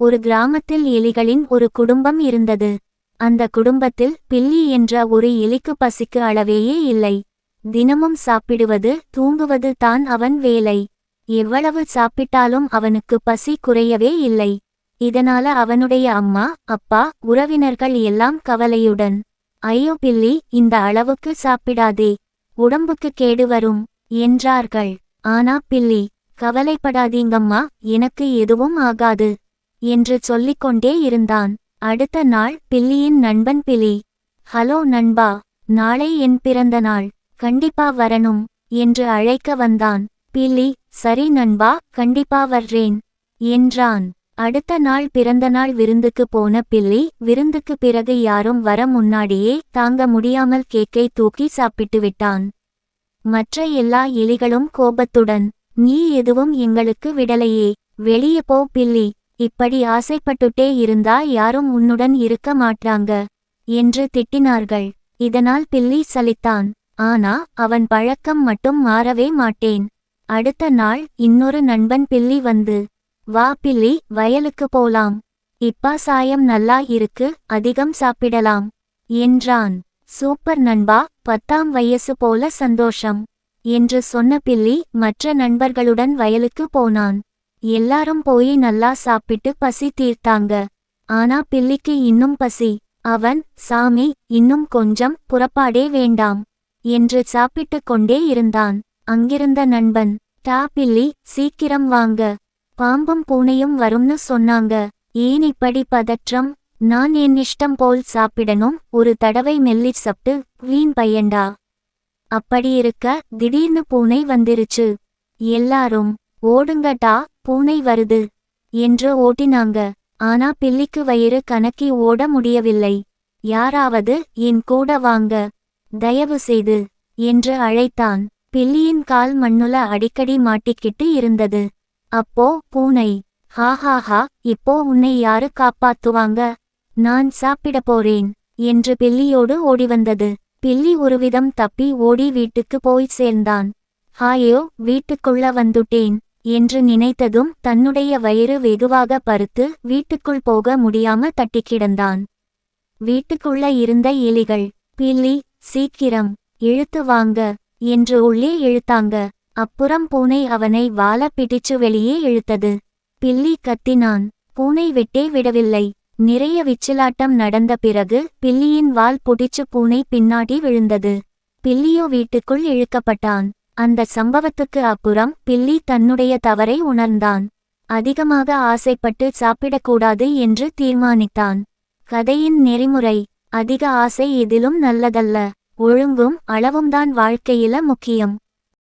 ஒரு கிராமத்தில் எலிகளின் ஒரு குடும்பம் இருந்தது. அந்த குடும்பத்தில் பில்லி என்ற ஒரு எலிக்கு பசிக்கு அளவேயே இல்லை. தினமும் சாப்பிடுவது தூங்குவது தான் அவன் வேலை. எவ்வளவு சாப்பிட்டாலும் அவனுக்கு பசி குறையவே இல்லை. இதனால அவனுடைய அம்மா அப்பா உறவினர்கள் எல்லாம் கவலையுடன் ஐயோ பில்லி இந்த அளவுக்கு சாப்பிடாதே உடம்புக்கு கேடு வரும் என்றார்கள். ஆனா பில்லி கவலைப்படாதீங்கம்மா எனக்கு எதுவும் ஆகாது. என்று சொல்லிக்கொண்டே இருந்தான். அடுத்த நாள் பில்லியின் நண்பன் பிலி ஹலோ நண்பா நாளை என் பிறந்த நாள். கண்டிப்பா வரணும் என்று அழைக்க வந்தான். பில்லி சரி நண்பா கண்டிப்பா வர்றேன் என்றான். அடுத்த நாள் பிறந்தநாள் விருந்துக்கு போன பில்லி விருந்துக்கு பிறகு யாரும் வர முன்னாடியே தாங்க முடியாமல் கேக்கை தூக்கி சாப்பிட்டு விட்டான். மற்ற எல்லா எலிகளும் கோபத்துடன் நீ எதுவும் எங்களுக்கு விடலையே வெளியே போ பில்லி இப்படி ஆசைப்பட்டுட்டே இருந்தா யாரும் உன்னுடன் இருக்க மாட்டாங்க என்று திட்டினார்கள். இதனால் பில்லி சலித்தான். ஆனா அவன் பழக்கம் மட்டும் மாறவே மாட்டேன். அடுத்த நாள் இன்னொரு நண்பன் பில்லி வந்து வா பில்லி வயலுக்கு போலாம். இப்பா சாயம் நல்லா இருக்கு அதிகம் சாப்பிடலாம் என்றான். சூப்பர் நண்பா பத்தாம் வயசு போல சந்தோஷம் என்று சொன்ன பில்லி மற்ற நண்பர்களுடன் வயலுக்கு போனான். எல்லாரும் போய் நல்லா சாப்பிட்டு பசி தீர்த்தாங்க. ஆனா பில்லிக்கு இன்னும் பசி. அவன் சாமி இன்னும் கொஞ்சம் புறப்பாடே வேண்டாம் என்று சாப்பிட்டுக் கொண்டே இருந்தான். அங்கிருந்த நண்பன் டா பில்லி சீக்கிரம் வாங்க. பாம்பும் பூனையும் வரும்னு சொன்னாங்க. ஏன் இப்படி பதற்றம்? நான் என் இஷ்டம் போல் சாப்பிடணும். ஒரு தடவை மெல்லி சப்டு வீண் பையண்டா? அப்படி இருக்க திடீர்னு பூனை வந்துருச்சு. எல்லாரும் ஓடுங்கடா பூனை வருது என்று ஓட்டினாங்க. ஆனா பில்லிக்கு வயிறு கணக்கி ஓட முடியவில்லை. யாராவது என் கூட வாங்க தயவு செய்து என்று அழைத்தான். பில்லியின் கால் மண்ணுல அடிக்கடி மாட்டிக்கிட்டு இருந்தது. அப்போ பூனை ஹாஹாஹா இப்போ உன்னை யாரு காப்பாத்துவாங்க? நான் சாப்பிட போறேன் என்று பில்லியோடு ஓடி வந்தது பில்லி ஒருவிதம் தப்பி ஓடி வீட்டுக்கு போய் சேர்ந்தான். ஹாயோ வீட்டுக்குள்ள வந்துட்டேன். என்று நினைத்ததும் தன்னுடைய வயிறு வெகுவாக பருத்து வீட்டுக்குள் போக முடியாம தட்டி கிடந்தான் வீட்டுக்குள்ள இருந்த எலிகள் பில்லி சீக்கிரம் இழுத்து வாங்க என்று உள்ளே இழுத்தாங்க. அப்புறம் பூனை அவனை வால பிடிச்சு வெளியே இழுத்தது. பில்லி கத்தினான். பூனை விட்டே விடவில்லை. நிறைய விச்சிலாட்டம் நடந்த பிறகு பில்லியின் வால் புடிச்சு பூனை பின்னாடி விழுந்தது. பில்லியோ வீட்டுக்குள் இழுக்கப்பட்டான். அந்த சம்பவத்துக்கு அப்புறம் பில்லி தன்னுடைய தவறை உணர்ந்தான். அதிகமாக ஆசைப்பட்டு சாப்பிடக்கூடாது என்று தீர்மானித்தான். கதையின் நெறிமுறை அதிக ஆசை எதிலும் நல்லதல்ல. ஒழுங்கும் அளவும்தான் வாழ்க்கையில முக்கியம்.